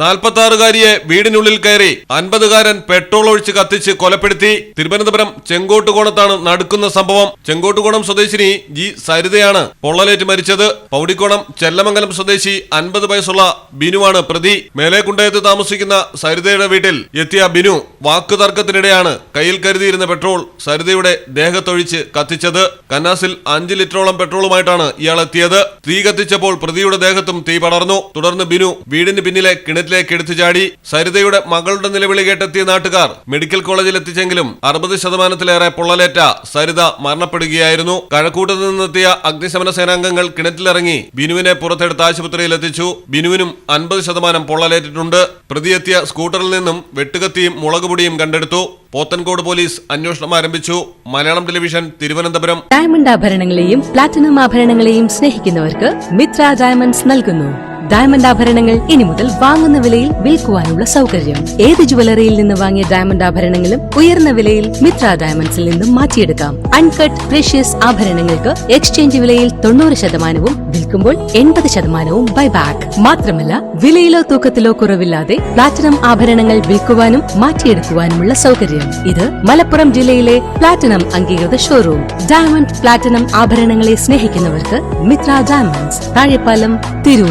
നാൽപ്പത്തി വീടിനുള്ളിൽ കയറി അൻപതുകാരൻ പെട്രോൾ ഒഴിച്ച് കത്തിച്ച് കൊലപ്പെടുത്തി തിരുവനന്തപുരം ചെങ്കോട്ടുകോണത്താണ് നടക്കുന്ന സംഭവം. ചെങ്കോട്ടുകോണം സ്വദേശിനി ജി സരിതയാണ് പൊള്ളലേറ്റ് മരിച്ചത്. പൗടിക്കോണം ചെല്ലമംഗലം സ്വദേശി അൻപത് വയസ്സുള്ള ബിനുവാണ് പ്രതി. മേലേക്കുണ്ടയത്ത് താമസിക്കുന്ന സരിതയുടെ വീട്ടിൽ എത്തിയ ബിനു വാക്കുതർക്കത്തിനിടെയാണ് കയ്യിൽ കരുതിയിരുന്ന പെട്രോൾ സരിതയുടെ ദേഹത്തൊഴിച്ച് കത്തിച്ചത്. കന്നാസിൽ അഞ്ച് ലിറ്ററോളം പെട്രോളുമായിട്ടാണ് ഇയാൾ എത്തിയത് തീ കത്തിച്ചപ്പോൾ പ്രതിയുടെ ദേഹത്തും തീ പടർന്നു. തുടർന്ന് ബിനു വീടിന് പിന്നിലെ കിണറ്റിലേക്ക് എടുത്തു ചാടി സരിതയുടെ മകളുടെ നിലവിളി കേട്ടെത്തിയ നാട്ടുകാർ മെഡിക്കൽ കോളേജിൽ എത്തിച്ചെങ്കിലും അറുപത് ശതമാനത്തിലേറെ പൊള്ളലേറ്റ സരിത മരണപ്പെടുകയായിരുന്നു. കഴക്കൂട്ടത്ത് നിന്നെത്തിയ അഗ്നിശമന സേനാംഗങ്ങൾ കിണറ്റിലിറങ്ങി ബിനുവിനെ പുറത്തെടുത്ത് ആശുപത്രിയിൽ എത്തിച്ചു ബിനുവിനും അൻപത് ശതമാനം പൊള്ളലേറ്റിട്ടുണ്ട്. പ്രതിയെത്തിയ സ്കൂട്ടറിൽ നിന്നും വെട്ടുകത്തിയും മുളകുപൊടിയും കണ്ടെടുത്തു. പോത്തൻകോട് പോലീസ് അന്വേഷണം ആരംഭിച്ചു. മലയാളം ടെലിവിഷൻ തിരുവനന്തപുരം. ഡയമണ്ട് ആഭരണങ്ങളെയും പ്ലാറ്റിനം ആഭരണങ്ങളെയും സ്നേഹിക്കുന്നവർക്ക് മിത്ര ഡയമണ്ട്സ് നൽകുന്നു. ഡയമണ്ട് ആഭരണങ്ങൾ ഇനി മുതൽ വാങ്ങുന്ന വിലയിൽ വിൽക്കുവാനുള്ള സൗകര്യം. ഏത് ജുവലറിയിൽ നിന്ന് വാങ്ങിയ ഡയമണ്ട് ആഭരണങ്ങളും ഉയർന്ന വിലയിൽ മിത്ര ഡയമണ്ട്സിൽ നിന്നും മാറ്റിയെടുക്കാം. അൺകട്ട് പ്രഷ്യസ് ആഭരണങ്ങൾക്ക് എക്സ്ചേഞ്ച് വിലയിൽ തൊണ്ണൂറ് ശതമാനവും വിൽക്കുമ്പോൾ എൺപത് ശതമാനവും ബൈബാക്ക് മാത്രമല്ല വിലയിലോ തൂക്കത്തിലോ കുറവില്ലാതെ പ്ലാറ്റിനം ആഭരണങ്ങൾ വിൽക്കുവാനും മാറ്റിയെടുക്കുവാനുമുള്ള സൗകര്യം. ഇത് മലപ്പുറം ജില്ലയിലെ പ്ലാറ്റിനം അംഗീകൃത ഷോറൂം ഡയമണ്ട് പ്ലാറ്റിനം ആഭരണങ്ങളെ സ്നേഹിക്കുന്നവർക്ക് മിത്ര ഡയമണ്ട്സ് താഴെപ്പാലം തിരൂർ.